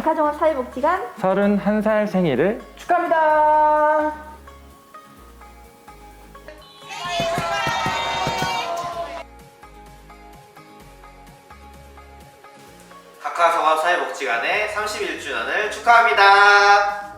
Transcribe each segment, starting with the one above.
각하종합 사회복지관 31살 생일을 축하합니다. 각하종합사회복지관의 31주년을 축하합니다.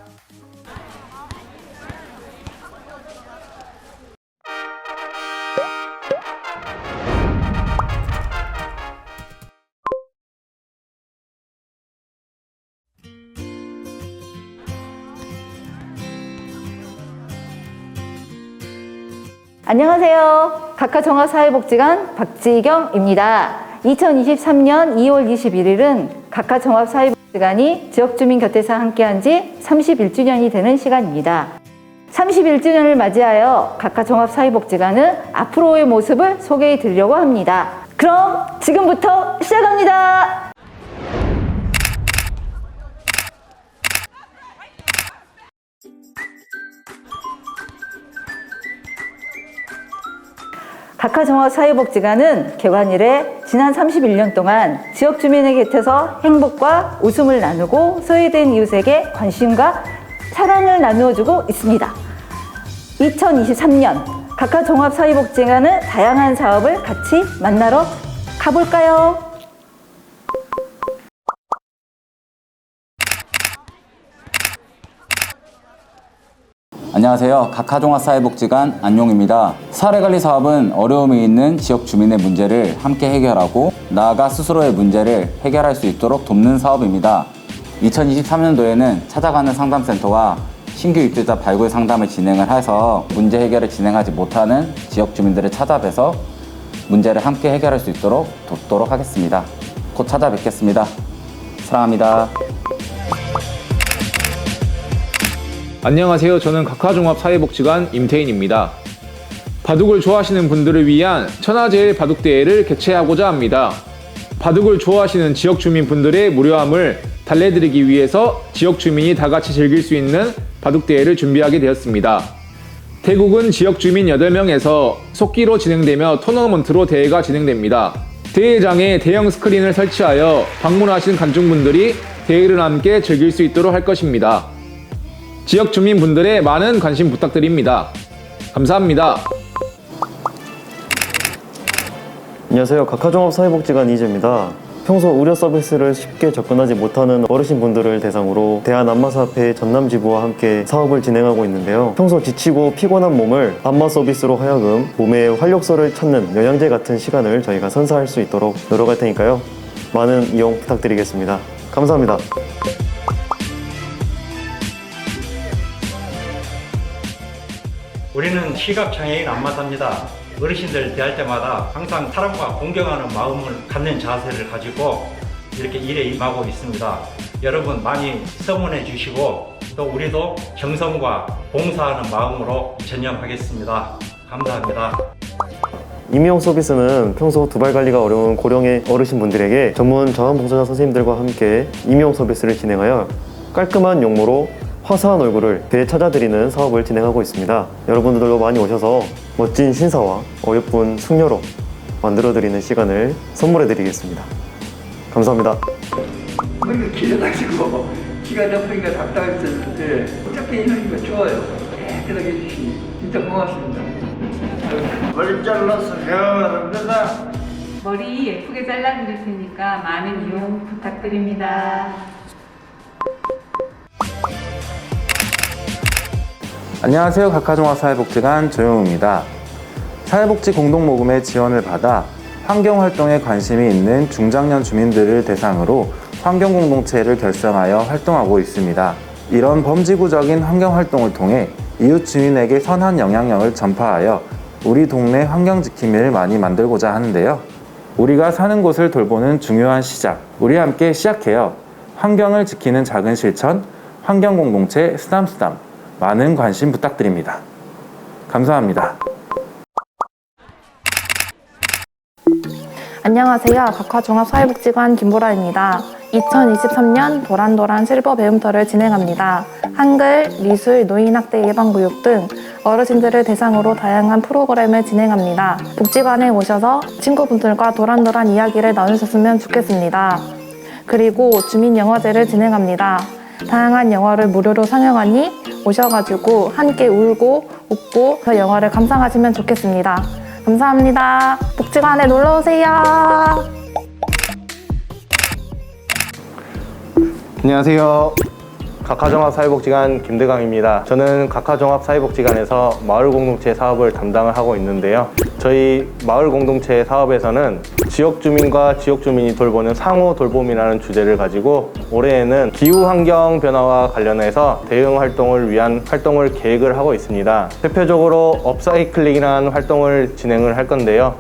안녕하세요. 각하종합사회복지관 박지경입니다. 2023년 2월 21일은 각하종합사회복지관이 지역주민 곁에서 함께한 지 31주년이 되는 시간입니다. 31주년을 맞이하여 각하종합사회복지관은 앞으로의 모습을 소개해 드리려고 합니다. 그럼 지금부터 시작합니다. 각하종합사회복지관은 개관 이래 지난 31년 동안 지역 주민의 곁에서 행복과 웃음을 나누고 소외된 이웃에게 관심과 사랑을 나누어주고 있습니다. 2023년 각하 종합사회복지관은 다양한 사업을 같이 만나러 가볼까요? 안녕하세요. 각하종합 사회복지관 안용입니다. 사례관리 사업은 어려움이 있는 지역 주민의 문제를 함께 해결하고 나아가 스스로의 문제를 해결할 수 있도록 돕는 사업입니다. 2023년도에는 찾아가는 상담센터와 신규 입주자 발굴 상담을 진행을 해서 문제 해결을 진행하지 못하는 지역 주민들을 찾아뵈서 문제를 함께 해결할 수 있도록 돕도록 하겠습니다. 곧 찾아뵙겠습니다. 사랑합니다. 안녕하세요. 저는 각하종합사회복지관 임태인입니다. 바둑을 좋아하시는 분들을 위한 천하제일 바둑대회를 개최하고자 합니다. 바둑을 좋아하시는 지역 주민분들의 무료함을 달래드리기 위해서 지역 주민이 다 같이 즐길 수 있는 바둑대회를 준비하게 되었습니다. 대국은 지역 주민 8명에서 속기로 진행되며 토너먼트로 대회가 진행됩니다. 대회장에 대형 스크린을 설치하여 방문하신 관중분들이 대회를 함께 즐길 수 있도록 할 것입니다. 지역 주민분들의 많은 관심 부탁드립니다. 감사합니다. 안녕하세요. 각하종합 사회복지관 이재입니다. 평소 의료 서비스를 쉽게 접근하지 못하는 어르신분들을 대상으로 대한안마사협회 전남지부와 함께 사업을 진행하고 있는데요. 평소 지치고 피곤한 몸을 안마 서비스로 하여금 몸의 활력소를 찾는 영양제 같은 시간을 저희가 선사할 수 있도록 노력할 테니까요. 많은 이용 부탁드리겠습니다. 감사합니다. 우리는 시각장애인 안마사입니다. 어르신들 대할 때마다 항상 사람과 공경하는 마음을 갖는 자세를 가지고 이렇게 일에 임하고 있습니다. 여러분 많이 서문해 주시고 또 우리도 정성과 봉사하는 마음으로 전념하겠습니다. 감사합니다. 임용 서비스는 평소 두발 관리가 어려운 고령의 어르신분들에게 전문 자원봉사자 선생님들과 함께 임용 서비스를 진행하여 깔끔한 용모로 화사한 얼굴을 되찾아드리는 사업을 진행하고 있습니다. 여러분들도 많이 오셔서 멋진 신사와 어여쁜 숙녀로 만들어드리는 시간을 선물해드리겠습니다. 감사합니다. 그러니까 길어가지고 기가 잡히기가 답답했었는데 어차피 이러는 거 좋아요. 깨끗하게 해주시니 진짜 고맙습니다. 머리 잘라서 헤어납니다. 머리 예쁘게 잘라드릴 테니까 많은 이용 부탁드립니다. 안녕하세요. 각하종합 사회복지관 조용우입니다. 사회복지 공동모금의 지원을 받아 환경활동에 관심이 있는 중장년 주민들을 대상으로 환경공동체를 결성하여 활동하고 있습니다. 이런 범지구적인 환경활동을 통해 이웃 주민에게 선한 영향력을 전파하여 우리 동네 환경 지킴이를 많이 만들고자 하는데요. 우리가 사는 곳을 돌보는 중요한 시작. 우리 함께 시작해요. 환경을 지키는 작은 실천, 환경공동체 쓰담쓰담. 많은 관심 부탁드립니다. 감사합니다. 안녕하세요. 각화종합사회복지관 김보라입니다. 2023년 도란도란 실버 배움터를 진행합니다. 한글, 미술, 노인학대 예방교육 등 어르신들을 대상으로 다양한 프로그램을 진행합니다. 복지관에 오셔서 친구분들과 도란도란 이야기를 나누셨으면 좋겠습니다. 그리고 주민 영화제를 진행합니다. 다양한 영화를 무료로 상영하니 오셔가지고 함께 울고 웃고 그 영화를 감상하시면 좋겠습니다. 감사합니다. 복지관에 놀러 오세요. 안녕하세요. 각하종합사회복지관 김대강입니다. 저는 각하종합사회복지관에서 마을공동체 사업을 담당을 하고 있는데요. 저희 마을 공동체 사업에서는 지역 주민과 지역 주민이 돌보는 상호 돌봄이라는 주제를 가지고 올해에는 기후 환경 변화와 관련해서 대응 활동을 위한 활동을 계획을 하고 있습니다. 대표적으로 업사이클링이라는 활동을 진행을 할 건데요.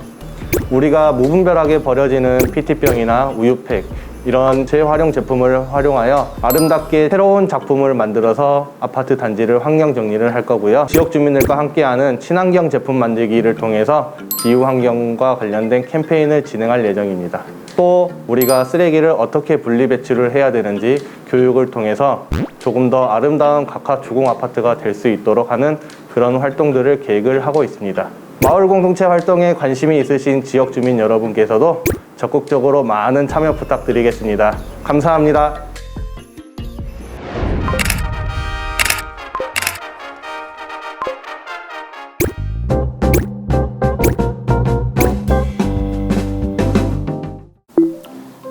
우리가 무분별하게 버려지는 PT병이나 우유팩 이런 재활용 제품을 활용하여 아름답게 새로운 작품을 만들어서 아파트 단지를 환경 정리를 할 거고요. 지역 주민들과 함께하는 친환경 제품 만들기를 통해서 기후 환경과 관련된 캠페인을 진행할 예정입니다. 또 우리가 쓰레기를 어떻게 분리 배출을 해야 되는지 교육을 통해서 조금 더 아름다운 각하 주공 아파트가 될 수 있도록 하는 그런 활동들을 계획을 하고 있습니다. 마을 공동체 활동에 관심이 있으신 지역 주민 여러분께서도 적극적으로 많은 참여 부탁드리겠습니다. 감사합니다.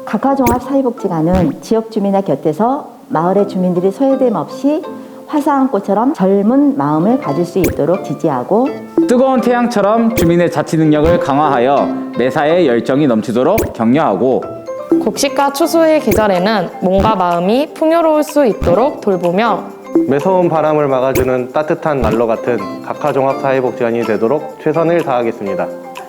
각하종합 사회복지관은 지역 주민의 곁에서 마을의 주민들이 소외됨 없이 화사한 꽃처럼 젊은 마음을 가질 수 있도록 지지하고 뜨거운 태양처럼 주민의 자치 능력을 강화하여 매사에 열정이 넘치도록 격려하고 곡식과 추수의 계절에는 몸과 마음이 풍요로울 수 있도록 돌보며 매서운 바람을 막아주는 따뜻한 난로 같은 각하종합사회복지관이 되도록 최선을 다하겠습니다.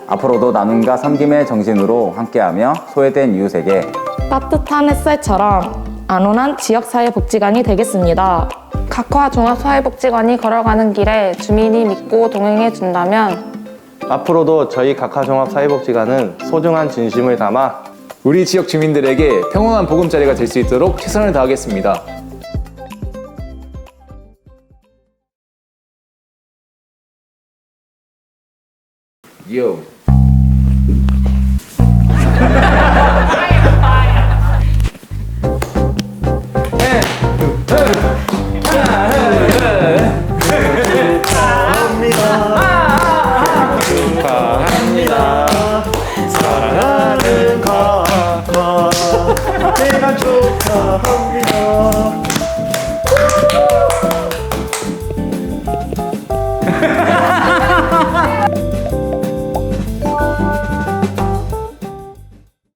앞으로도 나눔과 섬김의 정신으로 함께하며 소외된 이웃에게 따뜻한 햇살처럼 안온한 지역사회 복지관이 되겠습니다. 각화 종합사회복지관이 걸어가는 길에 주민이 믿고 동행해 준다면 앞으로도 저희 각하종합사회복지관은 소중한 진심을 담아 우리 지역 주민들에게 평온한 보금자리가 될 수 있도록 최선을 다하겠습니다. 요. 사